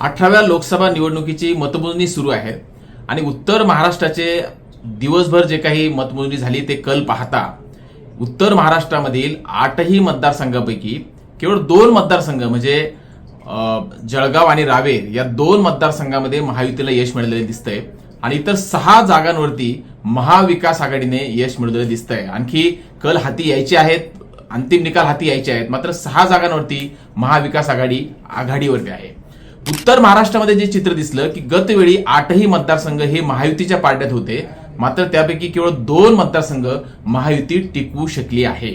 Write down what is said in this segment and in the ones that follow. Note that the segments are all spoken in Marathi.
अठराव्या लोकसभा निवडणुकीची मतमोजणी सुरू आहे. आणि उत्तर महाराष्ट्राचे दिवसभर जे काही मतमोजणी झाली ते कल पाहता उत्तर महाराष्ट्रामधील आठही मतदारसंघापैकी केवळ दोन मतदारसंघ म्हणजे जळगाव आणि रावेर या दोन मतदारसंघामध्ये महायुतीला यश मिळालेले दिसतंय. आणि इतर सहा जागांवरती महाविकास आघाडीने यश मिळवलेलं दिसतंय. आणखी कल हाती यायचे आहेत अंतिम निकाल हाती यायचे आहेत. मात्र सहा जागांवरती महाविकास आघाडी आघाडीवरती आहे. उत्तर महाराष्ट्रामध्ये जे चित्र दिसलं की गतवेळी आठही मतदारसंघ हे महायुतीच्या पाड्यात होते. मात्र त्यापैकी केवळ दोन मतदारसंघ महायुती टिकवू शकली आहे.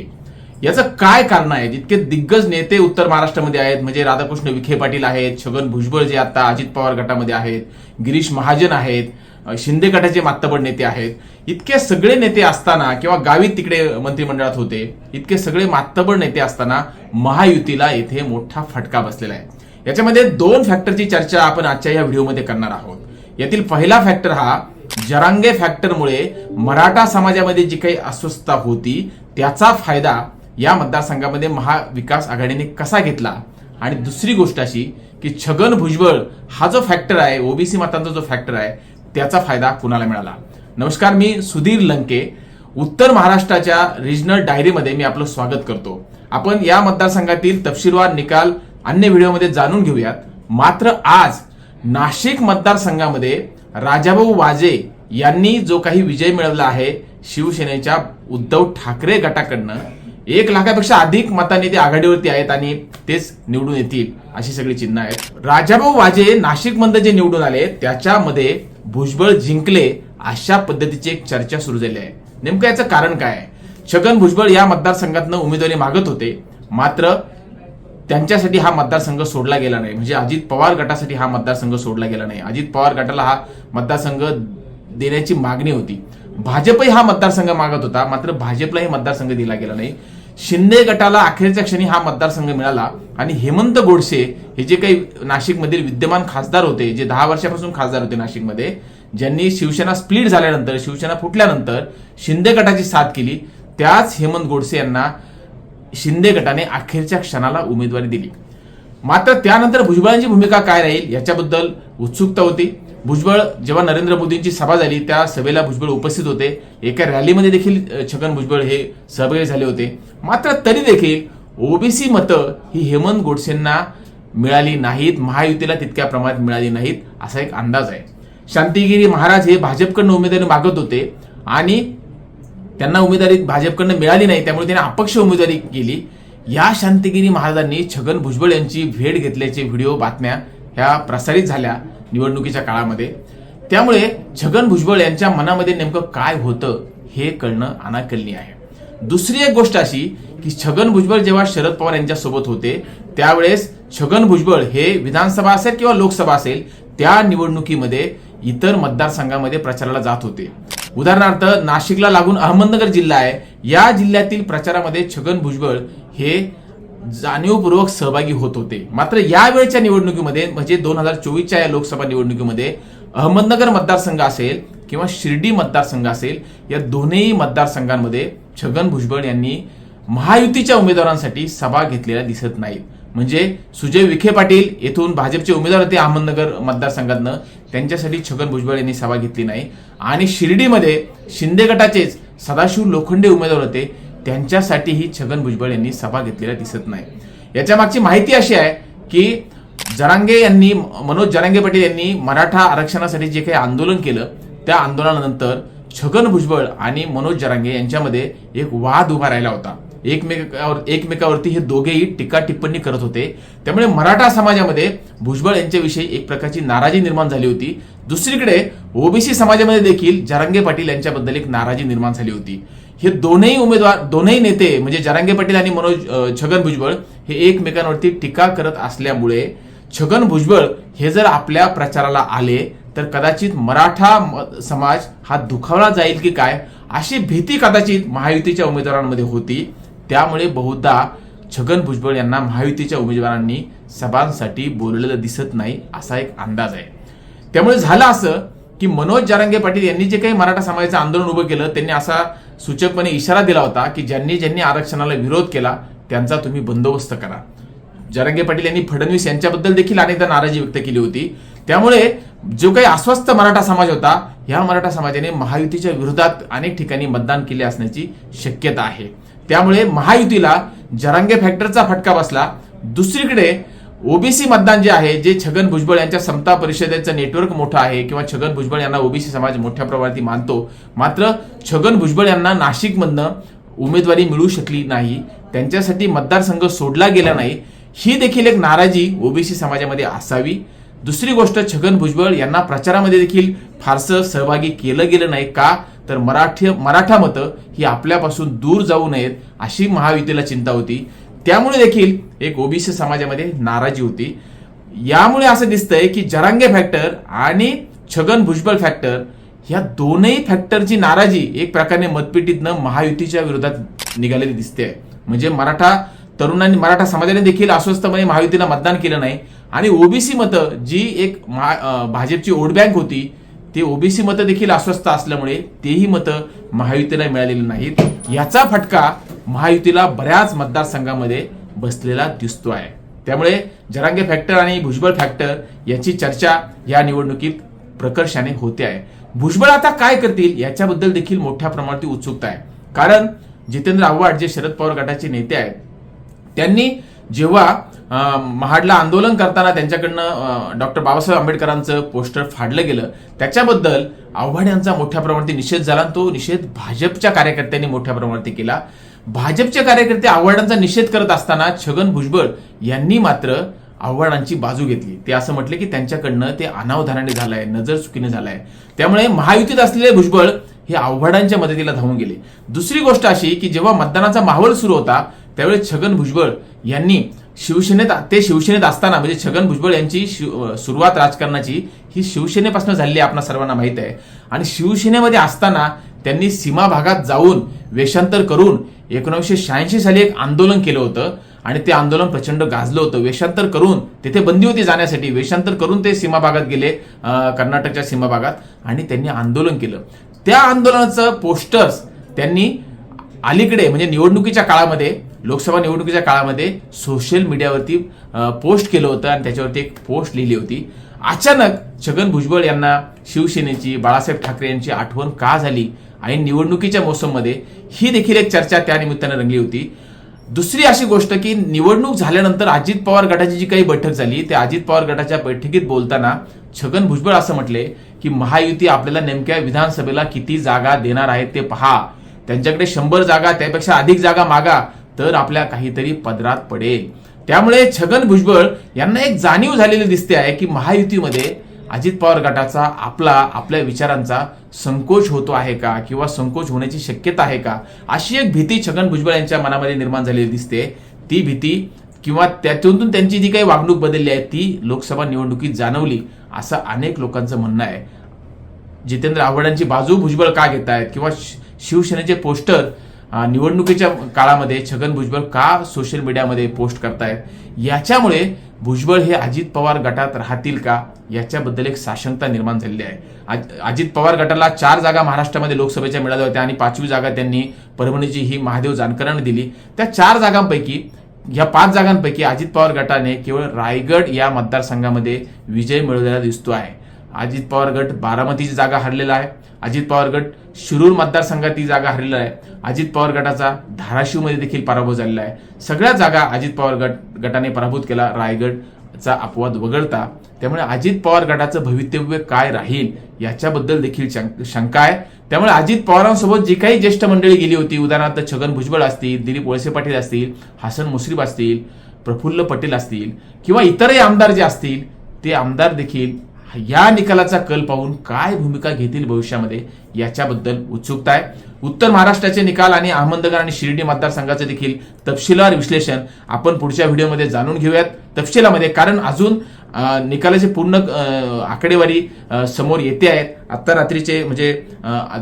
याचं काय कारण आहे? जितके दिग्गज नेते उत्तर महाराष्ट्रामध्ये आहेत म्हणजे राधाकृष्ण विखे पाटील आहेत छगन भुजबळ जे आता अजित पवार गटामध्ये आहेत गिरीश महाजन आहेत शिंदे गटाचे मातबड नेते आहेत इतके सगळे नेते असताना किंवा गावीत तिकडे मंत्रिमंडळात होते इतके सगळे मातबड नेते असताना महायुतीला येथे मोठा फटका बसलेला आहे. याच्यामध्ये दोन फॅक्टरची चर्चा आपण आजच्या या व्हिडिओमध्ये करणार आहोत. यातील पहिला फॅक्टर हा जरांगे फॅक्टरमुळे मराठा समाजामध्ये जी काही अस्वस्थता होती त्याचा फायदा या मतदारसंघामध्ये महाविकास आघाडीने कसा घेतला? आणि दुसरी गोष्ट अशी की छगन भुजबळ हा जो फॅक्टर आहे ओबीसी मतांचा जो फॅक्टर आहे त्याचा फायदा कुणाला मिळाला? नमस्कार मी सुधीर लंके. उत्तर महाराष्ट्राच्या रिजनल डायरीमध्ये मी आपलं स्वागत करतो. आपण या मतदारसंघातील तपशीलवार निकाल अन्य व्हिडिओमध्ये जाणून घेऊयात. मात्र आज नाशिक मतदारसंघामध्ये राजाभाऊ वाजे यांनी जो काही विजय मिळवला आहे शिवसेनेच्या उद्धव ठाकरे गटाकडनं एक लाखापेक्षा अधिक मतांनी ते आघाडीवरती आहेत आणि तेच निवडून येतील अशी सगळी चिन्ह आहेत. राजाभाऊ वाजे नाशिकमध्ये जे निवडून आले त्याच्यामध्ये भुजबळ जिंकले अशा पद्धतीची एक चर्चा सुरू झाली आहे. नेमकं याचं कारण काय आहे? छगन भुजबळ या मतदारसंघातनं उमेदवारी मागत होते. मात्र त्यांच्यासाठी हा मतदारसंघ सोडला गेला नाही. म्हणजे अजित पवार गटासाठी हा मतदारसंघ सोडला गेला नाही. अजित पवार गटाला हा मतदारसंघ देण्याची मागणी होती. भाजपही हा मतदारसंघ मागत होता मात्र भाजपलाही मतदारसंघ दिला गेला नाही. शिंदे गटाला अखेरच्या क्षणी हा मतदारसंघ मिळाला आणि हेमंत गोडसे हे जे काही नाशिकमधील विद्यमान खासदार होते जे दहा वर्षापासून खासदार होते नाशिकमध्ये ज्यांनी शिवसेना स्प्लिट झाल्यानंतर शिवसेना फुटल्यानंतर शिंदे गटाची साथ केली. त्याच हेमंत गोडसे यांना शिंदे गटाने अखेरच्या क्षणाला उमेदवारी दिली. मात्र त्यानंतर भुजबळांची भूमिका काय राहील याच्याबद्दल उत्सुकता होती. भुजबळ जेव्हा नरेंद्र मोदींची सभा झाली त्या सभेला भुजबळ उपस्थित होते. एका रॅलीमध्ये देखील छगन भुजबळ हे सहभागी झाले होते. मात्र तरी देखील ओबीसी मतं ही हेमंत गोडसेंना मिळाली नाहीत महायुतीला तितक्या प्रमाणात मिळाली नाहीत असा एक अंदाज आहे. शांतिगिरी महाराज हे भाजपकडनं उमेदवारी मागत होते आणि त्यांना उमेदवारी भाजपकडनं मिळाली नाही त्यामुळे त्यांनी अपक्ष उमेदवारी केली. या शांतिगिरी महाराजांनी छगन भुजबळ यांची भेट घेतल्याचे व्हिडिओ बातम्या ह्या प्रसारित झाल्या निवडणुकीच्या काळामध्ये. त्यामुळे छगन भुजबळ यांच्या मनामध्ये नेमकं काय होतं हे कळणं अनाकलनी आहे. दुसरी एक गोष्ट अशी की छगन भुजबळ जेव्हा शरद पवार यांच्या सोबत होते त्यावेळेस छगन भुजबळ हे विधानसभा असेल किंवा लोकसभा असेल त्या निवडणुकीमध्ये इतर मतदारसंघामध्ये प्रचाराला जात होते. उदाहरणार्थ नाशिकला लागून अहमदनगर जिल्हा आहे. या जिल्ह्यातील प्रचारामध्ये छगन भुजबळ हे जाणीवपूर्वक सहभागी होत होते. मात्र यावेळच्या निवडणुकीमध्ये म्हणजे दोन हजार चोवीसच्या या लोकसभा निवडणुकीमध्ये अहमदनगर मतदारसंघ असेल किंवा शिर्डी मतदारसंघ असेल या दोन्ही मतदारसंघांमध्ये छगन भुजबळ यांनी महायुतीच्या उमेदवारांसाठी सभा घेतलेल्या दिसत नाहीत. म्हणजे सुजय विखे पाटील येथून भाजपचे उमेदवार होते अहमदनगर मतदारसंघातनं. त्यांच्यासाठी छगन भुजबळ यांनी सभा घेतली नाही. आणि शिर्डीमध्ये शिंदे गटाचेच सदाशिव लोखंडे उमेदवार होते. त्यांच्यासाठीही छगन भुजबळ यांनी सभा घेतलेल्या दिसत नाही. याच्या मागची माहिती अशी आहे की जरांगे यांनी मनोज जरांगे पाटील यांनी मराठा आरक्षणासाठी जे काही आंदोलन केलं त्या आंदोलनानंतर छगन भुजबळ आणि मनोज जरांगे यांच्यामध्ये एक वाद उभा राहिला होता. एकमेकावर एकमेकावरती हे दोघेही टीका टिप्पणी करत होते. त्यामुळे मराठा समाजामध्ये भुजबळ यांच्याविषयी एक प्रकारची नाराजी निर्माण झाली होती. दुसरीकडे ओबीसी समाजामध्ये देखील जरांगे पाटील यांच्याबद्दल एक नाराजी निर्माण झाली होती. हे दोनही उमेदवार दोनही नेते म्हणजे जरांगे पाटील आणि मनोज छगन भुजबळ हे एकमेकांवरती टीका करत असल्यामुळे छगन भुजबळ हे जर आपल्या प्रचाराला आले तर कदाचित मराठा म- समाज हा दुखावला जाईल की काय अशी भीती कदाचित महायुतीच्या उमेदवारांमध्ये होती. त्यामुळे बहुधा छगन भुजबळ यांना महायुतीच्या उमेदवारांनी सभांसाठी बोललेलं दिसत नाही असा एक अंदाज आहे. त्यामुळे झालं असं की मनोज जारंगे पाटील यांनी जे काही मराठा समाजाचं आंदोलन उभं केलं त्यांनी असा सूचकपणे इशारा दिला होता की ज्यांनी ज्यांनी आरक्षणाला विरोध केला त्यांचा तुम्ही बंदोबस्त करा. जारंगे पाटील यांनी फडणवीस यांच्याबद्दल देखील अनेकदा नाराजी व्यक्त केली होती. त्यामुळे जो काही अस्वस्थ मराठा समाज होता ह्या मराठा समाजाने महायुतीच्या विरोधात अनेक ठिकाणी मतदान केले असण्याची शक्यता आहे. त्यामुळे महायुतीला जरांगे फॅक्टरचा फटका बसला. दुसरीकडे ओबीसी मतदान जे आहे जे छगन भुजबळ यांच्या समता परिषदेचं नेटवर्क मोठं आहे किंवा छगन भुजबळ यांना ओबीसी समाज मोठ्या प्रमाणात मानतो मात्र छगन भुजबळ यांना नाशिकमधनं उमेदवारी मिळू शकली नाही. त्यांच्यासाठी मतदारसंघ सोडला गेला नाही. ही देखील एक नाराजी ओबीसी समाजामध्ये असावी. दुसरी गोष्ट छगन भुजबळ यांना प्रचारामध्ये देखील फारसं सहभागी केलं गेलं नाही का? तर मराठी मराठा मतं ही आपल्यापासून दूर जाऊ नयेत अशी महायुतीला चिंता होती. त्यामुळे देखील एक ओबीसी समाजामध्ये नाराजी होती. यामुळे असं दिसतंय की जरांगे फॅक्टर आणि छगन भुजबळ फॅक्टर या दोनही फॅक्टरची नाराजी एक प्रकारे मतपेटीतनं महायुतीच्या विरोधात निघालेली दिसते म्हणजे मराठा तरुणांनी मराठा समाजाने देखील अस्वस्थपणे महायुतीला मतदान केलं नाही. आणि ओबीसी मतं जी एक महा- भाजपची वोट बँक होती ते ओबीसी मतं देखील अस्वस्थ असल्यामुळे तेही मतं महायुतीला मिळालेली नाहीत. याचा फटका महायुतीला बऱ्याच मतदारसंघामध्ये बसलेला दिसतो आहे. त्यामुळे जरांगे फॅक्टर आणि भुजबळ फॅक्टर याची चर्चा या निवडणुकीत प्रकर्षाने होते आहे. भुजबळ आता काय करतील याच्याबद्दल देखील मोठ्या प्रमाणात उत्सुकता आहे. कारण जितेंद्र आव्हाड जे शरद पवार गटाचे नेते आहेत त्यांनी जेव्हा महाडला आंदोलन करताना त्यांच्याकडनं डॉक्टर बाबासाहेब आंबेडकरांचं पोस्टर फाडलं गेलं त्याच्याबद्दल आव्हाड यांचा मोठ्या प्रमाणात निषेध झाला आणि तो निषेध भाजपच्या कार्यकर्त्यांनी मोठ्या प्रमाणात केला. भाजपचे कार्यकर्ते आव्हाडांचा निषेध करत असताना छगन भुजबळ यांनी मात्र आव्हाडांची बाजू घेतली. ते असं म्हटले की त्यांच्याकडनं ते अनावधानाने झालंय नजर चुकीने झालंय. त्यामुळे महायुतीत असलेले भुजबळ हे आव्हाडांच्या मदतीला धावून गेले. दुसरी गोष्ट अशी की जेव्हा मतदानाचा माहोल सुरू होता त्यावेळी छगन भुजबळ यांनी शिवसेनेत ते शिवसेनेत असताना म्हणजे छगन भुजबळ यांची शिव- सुरुवात राजकारणाची ही शिवसेनेपासून झालेली आहे आपणा सर्वांना माहीत आहे. आणि शिवसेनेमध्ये असताना त्यांनी सीमा भागात जाऊन वेषांतर करून एकोणीसशे शहाऐंशी साली एक आंदोलन केलं होतं. आणि ते आंदोलन प्रचंड गाजलं होतं. वेषांतर करून तिथे बंदी होती जाण्यासाठी वेषांतर करून ते सीमा भागात गेले कर्नाटकच्या सीमा भागात आणि त्यांनी आंदोलन केलं. त्या आंदोलनाचं पोस्टर्स त्यांनी अलीकडे म्हणजे निवडणुकीच्या काळामध्ये लोकसभा निवडणुकीच्या काळामध्ये सोशल मीडियावरती पोस्ट केलं होतं आणि त्याच्यावरती एक पोस्ट लिहिली होती. अचानक छगन भुजबळ यांना शिवसेनेची बाळासाहेब ठाकरे यांची आठवण का झाली? आणि निवडणुकीच्या मोसममध्ये ही देखील एक चर्चा त्या निमित्तानं रंगली होती. दुसरी अशी गोष्ट की निवडणूक झाल्यानंतर अजित पवार गटाची जी काही बैठक झाली त्या अजित पवार गटाच्या बैठकीत बोलताना छगन भुजबळ असं म्हटले की महायुती आपल्याला नेमक्या विधानसभेला किती जागा देणार आहेत ते पहा. त्यांच्याकडे शंभर जागा त्यापेक्षा अधिक जागा मागा. तर आपल्या काहीतरी पदरात पडेल. त्यामुळे छगन भुजबळ यांना एक जाणीव झालेली दिसते आहे की महायुतीमध्ये अजित पवार गटाचा आपला आपल्या विचारांचा संकोच होतो आहे का किंवा संकोच होण्याची शक्यता आहे का? अशी एक भीती छगन भुजबळ यांच्या मनामध्ये निर्माण झालेली दिसते. ती भीती किंवा त्यातून त्यांची जी काही वागणूक बदलली आहे ती लोकसभा निवडणुकीत जाणवली असं अनेक लोकांचं म्हणणं आहे. जितेंद्र आव्हाडांची बाजू भुजबळ का घेत आहेत किंवा शि- शिवसेनेचे पोस्टर निवडणुकीच्या काळामध्ये छगन भुजबळ का सोशल मीडियामध्ये पोस्ट करतायत याच्यामुळे भुजबळ हे अजित पवार गटात राहतील का? याच्याबद्दल एक साशंकता निर्माण झालेली आहे. अजित पवार गटाला चार जागा महाराष्ट्रामध्ये लोकसभेच्या मिळाल्या होत्या आणि पाचवी जागा त्यांनी परभणीची ही महादेव जानकरांना दिली. त्या चार जागांपैकी या पाच जागांपैकी अजित पवार गटाने केवळ रायगड या मतदारसंघामध्ये विजय मिळवलेला दिसतो आहे. अजित पवार गट बारामतीची जागा हरलेला आहे. अजित पवार गट शिरूर मतदारसंघात ती जागा हरलेला आहे. अजित पवार गटाचा धाराशिवमध्ये देखील पराभव झालेला आहे. सगळ्या जागा अजित पवार गट गटाने पराभूत केला. रायगडचा अपवाद वगळता. त्यामुळे अजित पवार गटाचं भवितव्य काय राहील याच्याबद्दल देखील शंका आहे. त्यामुळे अजित पवारांसोबत जी काही ज्येष्ठ मंडळी गेली होती उदाहरणार्थ छगन भुजबळ असतील दिलीप वळसे पाटील असतील हसन मुश्रीफ असतील प्रफुल्ल पटेल असतील किंवा इतरही आमदार जे असतील ते आमदार देखील या निकालाचा कल पाहून काय भूमिका घेतील भविष्यामध्ये याच्याबद्दल उत्सुकता आहे. उत्तर महाराष्ट्राचे निकाल आणि अहमदनगर आणि शिर्डी मतदारसंघाचे देखील तपशीलवार विश्लेषण आपण पुढच्या व्हिडिओमध्ये जाणून घेऊयात. तपशिलामध्ये कारण अजून निकालाचे निकालाची पूर्ण आकडेवारी समोर येते आहेत. आत्ता रात्रीचे म्हणजे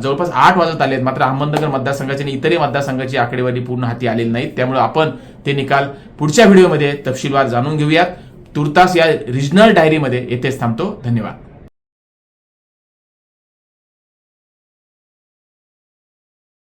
जवळपास आठ वाजत आले आहेत. मात्र अहमदनगर मतदारसंघाची आणि इतरही मतदारसंघाची आकडेवारी पूर्ण हाती आलेली नाहीत. त्यामुळे आपण ते निकाल पुढच्या व्हिडिओमध्ये तपशीलवार जाणून घेऊयात. तुर्तास या रिजनल डायरीमध्ये येथेच थांबतो. धन्यवाद.